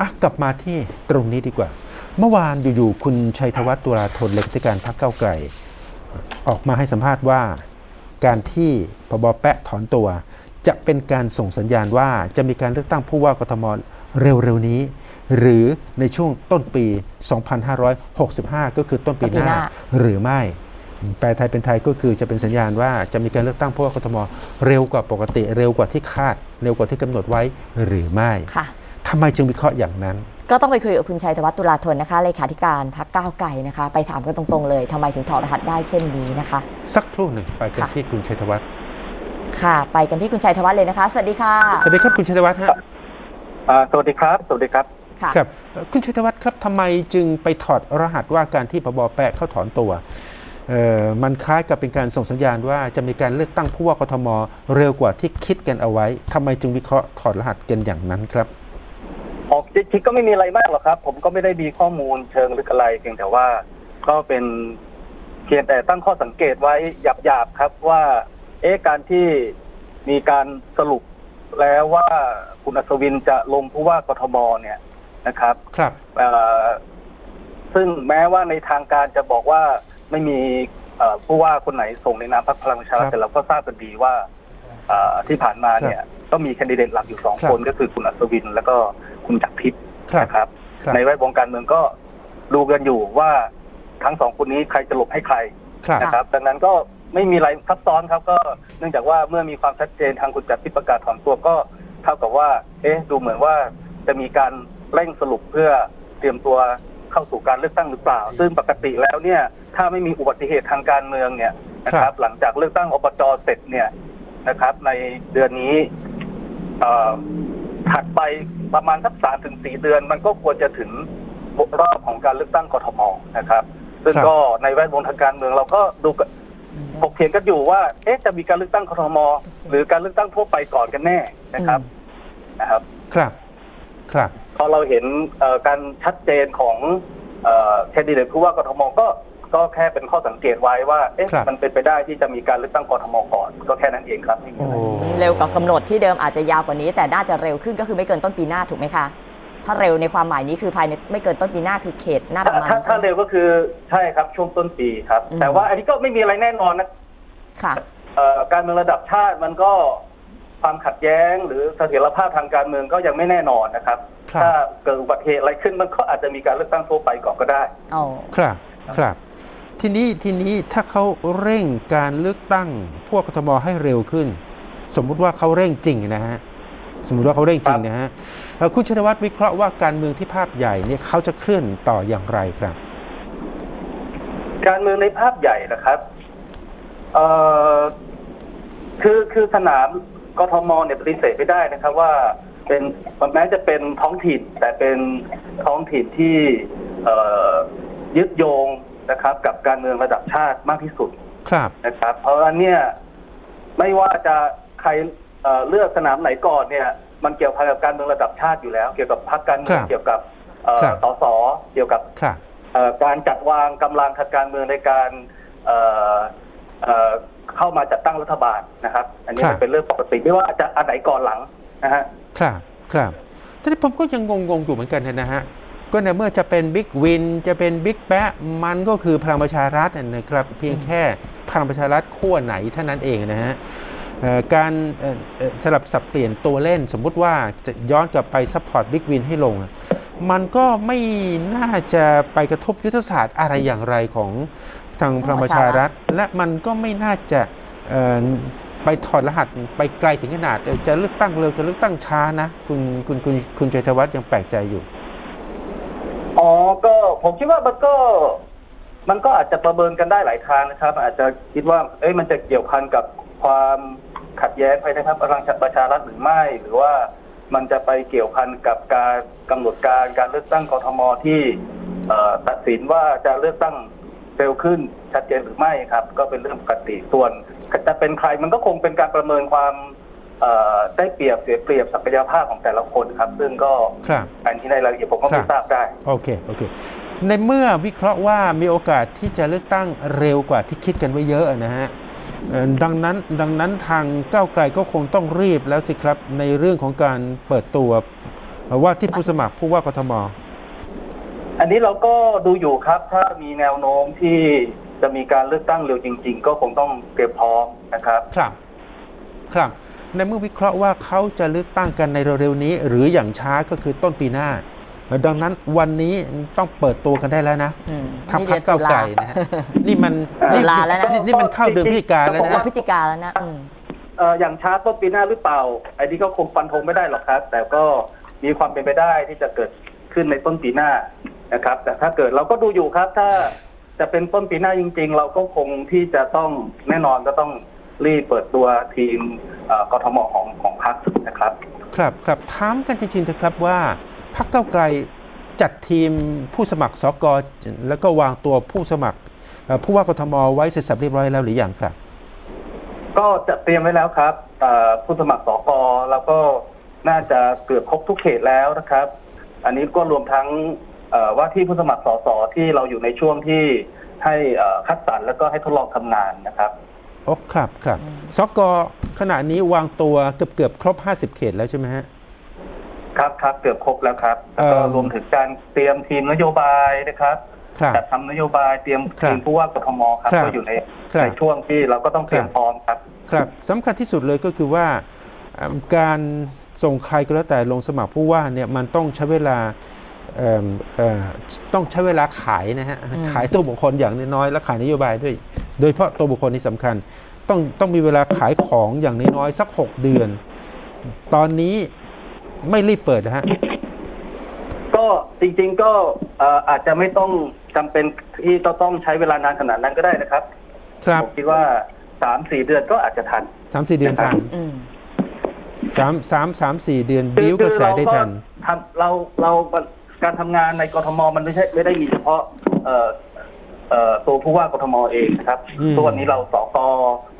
อะกลับมาที่ตรงนี้ดีกว่า เมื่อวานอยู่ๆคุณชัยธวัฒน์ตุลาธนเลขาธิการพรรคเก้าไกลออกมาให้สัมภาษณ์ว่า การที่พบแปะถอนตัว จะเป็นการส่งสัญญาณว่าจะมีการเลือกตั้งผู้ว่ากทมเร็วๆนี้ หรือในช่วงต้นปี 2565 ก็คือต้นปีหน้า หรือไม่ แปลไทยเป็นไทยก็คือจะเป็นสัญญาณว่าจะมีการเลือกตั้งผู้ว่ากทมเร็วกว่าปกติ เร็วกว่าที่คาด เร็วกว่าที่กำหนดไว้หรือไม่ค่ะ ทำไมจึงวิเคราะห์อย่างนั้น ก็ต้องไปคุยกับคุณชัยธวัฒน์ตุลาธนนะคะเลขาธิการพักก้าวไกลนะคะ ไปถามกันตรงๆเลยทำไมถึงถอดรหัสได้เช่นนี้นะคะ สักครู่หนึ่งไปกันค่ะ ที่คุณชัยธวัฒน์ค่ะ ไปกันที่คุณชัยธวัฒน์เลยนะคะ สวัสดีค่ะสวัสดีครับคุณชัยธวัฒน์ฮะอ่าสวัสดีครับ สวัสดีครับ ค่ะ ครับเอ่อคุณชัยธวัฒน์ครับทำไมจึงไปถอดรหัสว่าการที่พบแปะเข้าถอนตัวเอ่อมันคล้ายกับเป็นการส่งสัญญาณว่าจะมีการเลือกตั้งผู้ว่ากทมเร็วกว่าที่คิดกันเอาไว้ทำไมจึงวิเคราะห์ถอดรหัสกันอย่างนั้นครับ ออกจริงๆก็ไม่มีอะไรมากหรอกครับ ผมก็ไม่ได้มีข้อมูลเชิงลึกอะไรเพียงแต่ว่าก็เป็นเพียงแต่ตั้งข้อสังเกตไว้หยาบๆครับว่า เอ๊ะการที่มีการสรุปแล้วว่าคุณอัศวินจะลงผู้ว่ากทมเนี่ยนะครับ ครับเอ่อซึ่งแม้ว่าในทางการจะบอกว่าไม่มีเอ่อผู้ว่าคนไหนส่งในนามพรรคพลังประชารัฐครับแต่เราก็ทราบกันดีว่าเอ่อที่ผ่านมาเนี่ย ก็มีแคนดิเดตหลักอยู่สองครับคนก็คือคุณอัศวินแล้วก็ คุณจักรทิพย์ครับนะครับครับ ในแวดวงการเมืองก็ดูกันอยู่ว่าทั้งสองคนนี้ใครจะหลบให้ใครครับนะครับ ดังนั้นก็ไม่มีอะไรซับซ้อนครับก็เนื่องจากว่าเมื่อมีความชัดเจนทางคุณจักรทิพย์ประกาศถอนตัวก็เท่ากับว่า เอ๊ะ ดูเหมือนว่าจะมีการเร่งสรุปเพื่อเตรียมตัวเข้าสู่การเลือกตั้งหรือเปล่า ซึ่งปกติแล้วเนี่ย ถ้าไม่มีอุบัติเหตุทางการเมืองเนี่ยนะคครัรับบหลังจากเลือกตั้งอบจเสร็จเนี่ยนะครับ ในเดือนนี้เอ่อถัดไป ประมาณสักสามถึงสี่เดือน มันก็ควรจะถึงรอบของการเลือกตั้งกทมนะครับ ซึ่งครับก็ในแวดวงทางการเมืองเราก็ดูกันถกเถียงกันอยู่ว่า เอ๊ะจะมีการเลือกตั้งกทมหรือการเลือกตั้งทั่วไปก่อนกันแน่นะครับนะครับ ครับ ครับพอเราเห็นเอ่อการชัดเจนของแคนดิเดตผู้ว่ากทมก็ ก็แค่เป็นข้อสังเกตไว้ว่าเอ๊ะครับ มันเป็นไปได้ที่จะมีการเลือกตั้งกทมก่อน ก็แค่นั้นเองครับไม่มีโอ้อะไร เร็วกว่ากำหนดที่เดิมอาจจะยาวกว่านี้ แต่น่าจะเร็วขึ้นก็คือไม่เกินต้นปีหน้าถูกไหมคะ ถ้าเร็วในความหมายนี้คือภายในไม่เกินต้นปีหน้าคือเขตหน้าประมาณถ้านี้ใช่ถ้าไหม เร็วก็คือใช่ครับช่วงต้นปีครับ อืม แต่ว่าอันนี้ก็ไม่มีอะไรแน่นอนนะค่ะ เอ่อการเมืองระดับชาติมันก็ความขัดแย้ง หรือเสถียรภาพทางการเมืองก็ยังไม่แน่นอนนะครับ ครับ ถ้าเกิดอุบัติเหตุอะไรขึ้นมันก็อาจจะมีการเลือกตั้งทั่วไปก่อนก็ได้ อ๋อ ครับ ครับ ทีนี้ทีนี้ถ้าเขาเร่งการเลือกตั้งพวกกทมให้เร็วขึ้น สมมุติว่าเขาเร่งจริงนะฮะสมมุติว่าเขาเร่งจริงนะฮะคุณชนวัฒน์วิเคราะห์ว่าการเมืองที่ภาพใหญ่เนี่ยเขาจะเคลื่อนต่ออย่างไรครับ การเมืองในภาพใหญ่นะครับเอ่อคือคือสนามกทมเนี่ยปฏิเสธไม่ได้นะครับ ว่าเป็นแม้จะเป็นท้องถิ่นแต่เป็นท้องถิ่นที่เอ่อยึดโยง นะครับ กับการเมืองระดับชาติมากที่สุดครับนะครับ เพราะฉะนั้นเนี่ยไม่ว่าจะใครเอ่อเลือกสนามไหนก่อนเนี่ย มันเกี่ยวพันกับการเมืองระดับชาติอยู่แล้ว เกี่ยวกับพรรคการเมืองครับเกี่ยวกับเอ่อครับสสเกี่ยวกับครับเอ่อการจัดวางกำลังทางการเมืองในการเอ่อเอ่อเข้ามาจัดตั้งรัฐบาลนะครับ อันนี้ครับมันเป็นเรื่องปกติไม่ว่าจะอันไหนก่อนหลังนะฮะครับครับทีนี้ผมก็ยังงงๆอยู่เหมือนกันนะฮะ ก็ในเมื่อจะเป็นบิ๊กวินจะเป็นบิ๊กแปะมันก็คือพลังประชารัฐนะครับเพียงแค่พลังประชารัฐขั้วไหนเท่านั้นเองนะฮะเอ่อการเอ่อเอ่อสลับสับเปลี่ยนตัวเล่นสมมุติว่าจะย้อนกลับไปซัพพอร์ตบิ๊กวินให้ลง มันก็ไม่น่าจะไปกระทบยุทธศาสตร์อะไรอย่างไรของทางพลังประชารัฐ และมันก็ไม่น่าจะเอ่อไปถอดรหัสไปไกลถึงขนาดเอ่อจะเลือกตั้งเร็วจะเลือกตั้งช้านะ คุณคุณคุณคุณชัยธวัฒน์ยังแปลกใจอยู่ อ๋อ ก็ผมคิดว่ามันก็ มันก็อาจจะประเมินกันได้หลายทางนะครับ อาจจะคิดว่า เอ้ยมันจะเกี่ยวพันกับความขัดแย้งภายในพรรคพลังประชารัฐหรือไม่ หรือว่ามันจะไปเกี่ยวพันกับการกำหนดการการเลือกตั้งกทมที่ตัดสินว่าจะเลือกตั้งเร็วขึ้นชัดเจนหรือไม่ครับ ก็เป็นเรื่องปกติส่วนจะเป็นใครมันก็คงเป็นการประเมินความ เอ่อได้เปรียบเสียเปรียบศักยภาพของแต่ละคนครับ ซึ่งก็ครับอันที่ในรายละเอียดผมก็ครัไม่บ ทราบได้ โอเค โอเค ในเมื่อวิเคราะห์ว่ามีโอกาสที่จะเลือกตั้งเร็วกว่าที่คิดกันไว้เยอะนะฮะเอ่อดังนั้นดังนั้นทางก้าวไกลก็คงต้องรีบแล้วสิครับ ในเรื่องของการเปิดตัวว่าที่ผู้สมัครผู้ว่ากทม อันนี้เราก็ดูอยู่ครับ ถ้ามีแนวโน้มที่จะมีการเลือกตั้งเร็วจริง ๆ ก็คงต้องเตรียมพร้อมนะครับ ครับ ครับ ในเมื่อวิเคราะห์ว่าเขาจะเลือกตั้งกันในเร็วๆนี้ หรืออย่างช้าก็คือต้นปีหน้า ดังนั้นวันนี้ต้องเปิดตัวกันได้แล้วนะอืมทำพักดืเก้าอนไก่นะฮะนี่มันตุลาแล้วนะนี่มันเข้าเดือนพฤศจิกาแล้วตุลานะพฤศจิกาแล้วนะอืมเอ่ออย่างช้าต้นปีหน้าหรือเปล่าไอ้นี้ก็คงฟันธงไม่ได้หรอกครับ แต่ก็มีความเป็นไปได้ที่จะเกิดขึ้นในต้นปีหน้านะครับ แต่ถ้าเกิดเราก็ดูอยู่ครับ ถ้าจะเป็นต้นปีหน้าจริง ๆ เราก็คงที่จะต้องแน่นอนก็ต้อง รีบเปิดตัวทีมเอ่อกทมของของพรรคนะครับ ครับครับถามกันจริงๆเถอะครับว่าพรรคเก้าวไกลจัดทีมผู้สมัครสกแล้วก็วางตัวผู้สมัครเอ่อผู้ว่ากทมไว้เสร็จสับเรียบร้อยแล้วหรือยังครับ ก็จะเตรียมไว้แล้วครับเอ่อผู้สมัครสกแล้วก็น่าจะเกือบครบทุกเขตแล้วนะครับ อันนี้ก็รวมทั้งเอ่อว่าที่ผู้สมัครสสที่เราอยู่ในช่วงที่ให้เอ่อคัดสรรแล้วก็ให้ทดลองทำงานนะครับ โอ้ครับครับอืมสกขณะนี้วางตัวเกือบเกือบๆครบ 50 เขตแล้วใช่ไหมฮะ ครับครับเกือบครบแล้วครับแล้วก็เอิ่มรวมถึงการเตรียมทีมนโยบายนะครับครับจัดทำนโยบายเตรียมครับทีมผู้ว่ากทมครับครับก็อยู่ในครับในช่วงที่เราก็ต้องเตรียมครับพร้อมครับ ครับสำคัญที่สุดเลยก็คือว่าเอิ่มการส่งใครก็แล้วแต่ลงสมัครผู้ว่าเนี่ยมันต้องใช้เวลาเอิ่มเอ่อต้องใช้เวลาขายนะฮะอืมขายตัวบุคคลอย่างน้อยๆและขายนโยบายด้วย โดยเฉพาะตัวบุคคลนี่สำคัญ ต้องต้องมีเวลาขายของอย่างน้อยๆสัก 6 เดือน ตอนนี้ไม่รีบเปิดนะฮะก็จริง ๆก็เอ่ออาจจะไม่ต้องจำเป็นที่จะต้องใช้เวลานานขนาดนั้นก็ได้นะครับครับผมคิดว่าสามสี่เดือนก็อาจจะทันสามสี่เดือนทันอืมสามสามสามสี่เดือนบิ้วกระแสได้ทันทำเราเราการทำงานในกทมมันไม่ใช่ไม่ได้มีเฉพาะเอ่อเอ่อ ตัวผู้ว่ากทมเองนะครับอืมตัวนนี้เราสก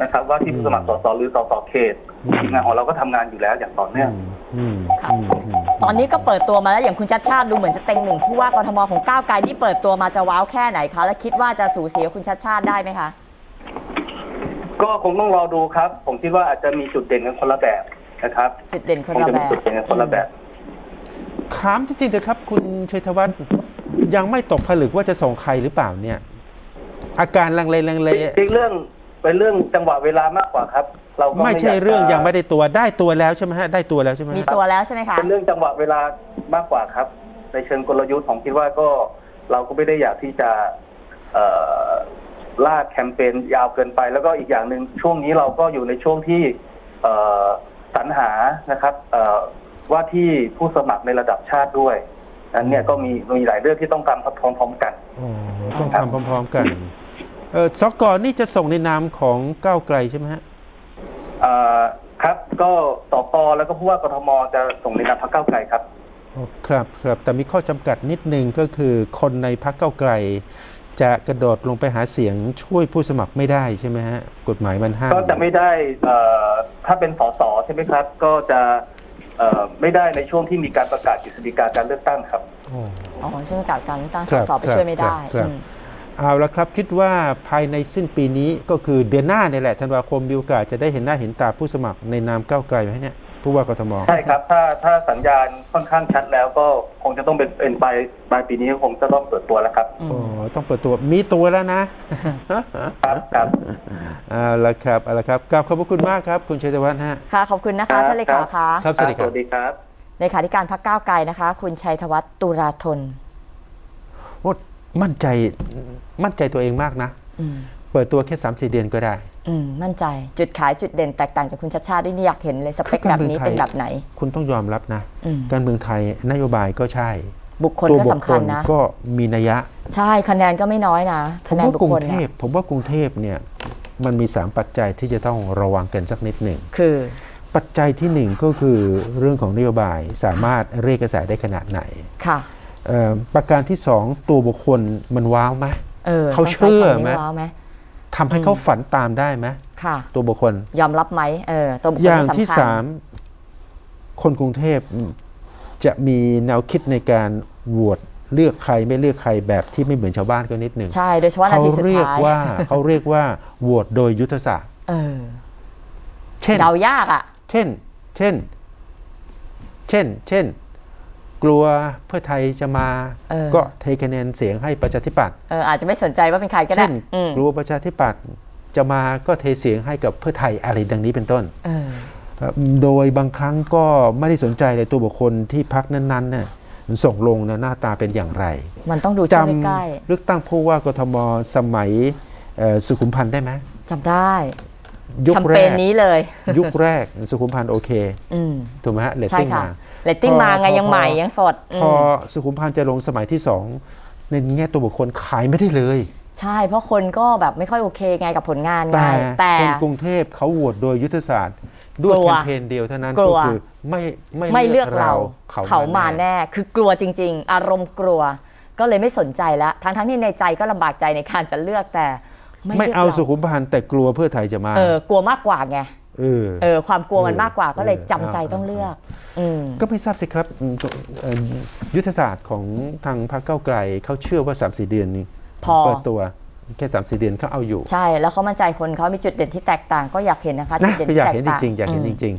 นะครับ ว่าที่ผู้สมัครสสหรือสสเขตอืมงานของเราก็ทำงานอยู่แล้วอย่างต่อเนื่องอืมครับอืมอืมตอนนี้ก็เปิดตัวมาแล้วอย่างคุณชัดชาติดูเหมือนจะเต็งหนึ่งผู้ว่ากทมของก้าวไกลนี่เปิดตัวมาจะว้าวแค่ไหนคะและคิดว่าจะสูสีกับคุณชัดชาติได้ไหมคะก็คงต้องรอดูครับ ผมคิดว่าอาจจะมีจุดเด่นกันคนละแบบนะครับจุดเด่นคนคงละจะแบมีบจุดเด่นกันคนละแบบถามจริงๆเถอะครับ คุณชัยธวัฒน์ยังไม่ตกผลึกว่าจะส่งใครหรือเปล่าเนี่ย อาการลังเลลังเลจริงๆเรื่องเป็นเรื่องจังหวะเวลามากกว่าครับ เราก็ไม่ใช่ยากจะเรื่องยังไม่ได้ตัวได้ตัวแล้วใช่ไหมฮะได้ตัวแล้วใช่ไหมฮะมีตัวแล้วใช่ไหมคะ เป็นเรื่องจังหวะเวลามากกว่าครับ ในเชิงกลยุทธ์ผมคิดว่าก็เราก็ไม่ได้อยากที่จะเอ่อลากแคมเปญยาวเกินไป แล้วก็อีกอย่างหนึ่งช่วงนี้เราก็อยู่ในช่วงที่เอ่อสรรหานะครับเอ่อว่าที่ผู้สมัครในระดับชาติด้วยนั้นเนี่ยก็มีมีหลายเรื่องที่ต้องทำพร้อมๆกันอ๋อต้องทำพร้อม ๆ กัน เออสกนี่จะส่งในนามของก้าวไกลใช่ไหมฮะเอ่อครับ ก็สปแล้วก็ผู้ว่ากทมจะส่งในนามพรรคก้าวไกลครับอ๋อครับครับแต่มีข้อจำกัดนิดนึงก็คือคนในพรรคก้าวไกล จะกระโดดลงไปหาเสียงช่วยผู้สมัครไม่ได้ใช่ไหมฮะกฎหมายมันห้ามก็จะไม่ได้เอ่อถ้าเป็นสสใช่ไหมครับ ก็จะเอ่อไม่ได้ในช่วงที่มีการประกาศกฤษฎีกาการเลือกตั้งครับอ๋ออ๋อช่วงการการเลือกตั้งคสรับสไปช่วยไม่ได้ครับอืม เอาละครับคิดว่าภายในสิ้นปีนี้ก็คือเดือนหน้าเนี่ยแหละธันวาคมมีโอกาสจะได้เห็นหน้าเห็นตาผู้สมัครในนามก้าวไกลไหมเนี่ยผู้ว่ากทมใช่ครับถ้าถ้าสัญญาณค่อนข้างชัดแล้วก็คงจะต้องเป็นเป็นปลายปลายปีนี้คงจะต้องเปิดตัวแล้วครับอืมอ๋อต้องเปิดตัวมีตัวแล้วนะครับครับเอาละครับเอาละครับกราบขอบพระคุณมากครับ คุณชัยธวัฒน์ฮะค่ะขอบคุณนะคะท่านเลขาคะครับสวัสดีครับสวัสดีครับเลขาธิการพักก้าวไกลนะคะ คุณชัยธวัฒน์ตุราธนโอ้ มั่นใจมั่นใจตัวเองมากนะอืมเปิดตัวแค่3ามสี่เดือนก็ได้ อืมมั่นใจจุดขายจุดเด่นแตกต่างจากคุณชัดชาติด้วยนี่อยากเห็นเลยสเปคคือแบการบนี้เมืองไทยเป็นแบบไหน คุณต้องยอมรับนะ อืม การเมืองไทยนโยบายก็ใช่ บุคคลตัวก็บุสำคคคัญลนะ ก็มีนัยยะ ใช่คะแนนก็ไม่น้อยนะผคะมแนนว่าบุคกรุงคลเทเนี่พยผมว่ากรุงเทพเนี่ยมันมี 3 ปัจจัยที่จะต้องระวังกันสักนิดหนึ่ง คือปัจจัยที่หนึ่งก็คือเรื่องของนโยบายสามารถเรียกกระแสได้ขนาดไหน ค่ะเอ่อ ประการที่สองตัวบุคคลมันว้าวไหมเออเขาต้องใช้เชื่อคำนี้ไหมว้าวไหมทำให้เขาฝันตามได้ไหมค่ะตัวบุคคลยอมรับไหมเออตัวบุคคลอย่างนี่ที่สำคัญสามคนกรุงเทพจะมีแนวคิดในการโหวตเลือกใครไม่เลือกใครแบบที่ไม่เหมือนชาวบ้านก็นิดหนึ่งใช่โดยเฉพาะนาเขาทีสุดเรียกท้ายว่าเขาเรียกว่าโหวตโดยยุทธศาสตร์เออเช่นเดายากอะ เช่น เช่น เช่น เช่น กลัวเพื่อไทยจะมา เออ ก็เทคะแนนเสียงให้ประชาธิปัตย์เอออาจจะไม่สนใจว่าเป็นใครก็ได้เช่นอืมกลัวประชาธิปัตย์จะมาก็เทเสียงให้กับเพื่อไทยอะไรดังนี้เป็นต้น เออโดยบางครั้งก็ไม่ได้สนใจเลยตัวบุคคลที่พักนั้นๆเนี่ยส่งลงนะหน้าตาเป็นอย่างไรมันต้องดูจช่วงใกล้ำเลือกตั้งผู้ว่ากทมสมัยเอ่อสุขุมพันธ์ได้ไหมๆจำได้ ยุคแคมแรเปญกนี้เลย ยุคแรกสุขุมพันธ์โอเคอืมถูกไหมฮะเลตใช่ติ้งค่ะมาเรตติ้งพอมาไงพอยังใหม่พอยังสดอืพอมสุขุมพันธ์จะลงสมัยที่สองในแง่ตัวบุคคลขายไม่ได้เลย ใช่เพราะคนก็แบบไม่ค่อยโอเคไงกับผลงานไงแต่แต่คนกรุงเทพเขาโหวตโดยยุทธศาสตร์ด้วยกลัวแคมเปญเดียวเท่านั้นกลัก็วคือไม่ไม่ไม่เลือกเราเขาเขามาแน่ คือกลัวจริง ๆ อารมณ์กลัว ก็เลยไม่สนใจแล้วทั้งทั้งๆที่ในใจก็ลำบากใจในการจะเลือกแต่ ไม่ไม่ลืกเอารสุขุมพันธ์แต่กลัวเพื่อไทยจะมาเออกลัวมากกว่าไงเออเออความกลัวมันเออมากกว่าก็เลยเออจำใจอ่าต้องเลือกอืมก็ไม่ทราบสิครับอืมเอ่อยุทธศาสตร์ของทางพรรคเก้าวไกลเขาเชื่อว่า3 4เดือนนี้พอเปิดตัวแค่3 4เดือนเขาเอาอยู่ ใช่แล้วเขามั่นใจคนเขามีจุดเด่นที่แตกต่างก็อยากเห็นนะคะนะจุดเด่นก็ที่อยากแตกเห็นจต่างริงๆอยากเห็นอืจมริง